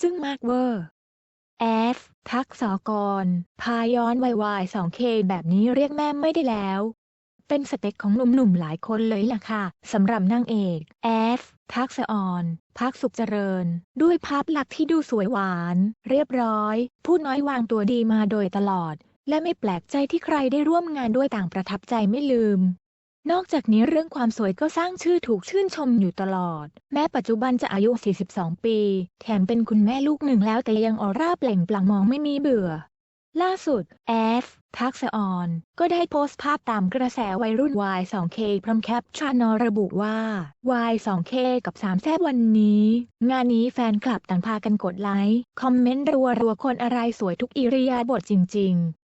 จึ้งมากเวอร์แอฟทักษกร พาย้อนวัยวาย 2K แบบนี้เรียกแม่ไม่ได้แล้ว เป็นสเปคของหนุ่มๆหลายคนเลยล่ะค่ะสำหรับนางเอกแอฟทักษออน พักสุขเจริญ ด้วยภาพลักษณ์ที่ดูสวยหวาน เรียบร้อยพูดน้อยวางตัวดีมาโดยตลอด และไม่แปลกใจที่ใครได้ร่วมงานด้วยต่างประทับใจไม่ลืม นอกจากนี้เรื่องความสวยก็สร้างชื่อถูกชื่นชมอยู่ตลอด แม้ปัจจุบันจะอายุ 42 ปี แถมเป็นคุณแม่ลูกหนึ่งแล้วแต่ยังออร่าเปล่งปลั่งมองไม่มีเบื่อ ล่าสุด แอฟ ทักษออน ก็ได้โพสต์ภาพตามกระแสวัยรุ่น Y2K พร้อมแคปชั่นระบุว่า Y2K กับ3แซบวันนี้ งานนี้แฟนคลับต่างพากันกดไลค์ คอมเมนต์รัวๆคนอะไรสวยทุกอิริยาบถจริงๆ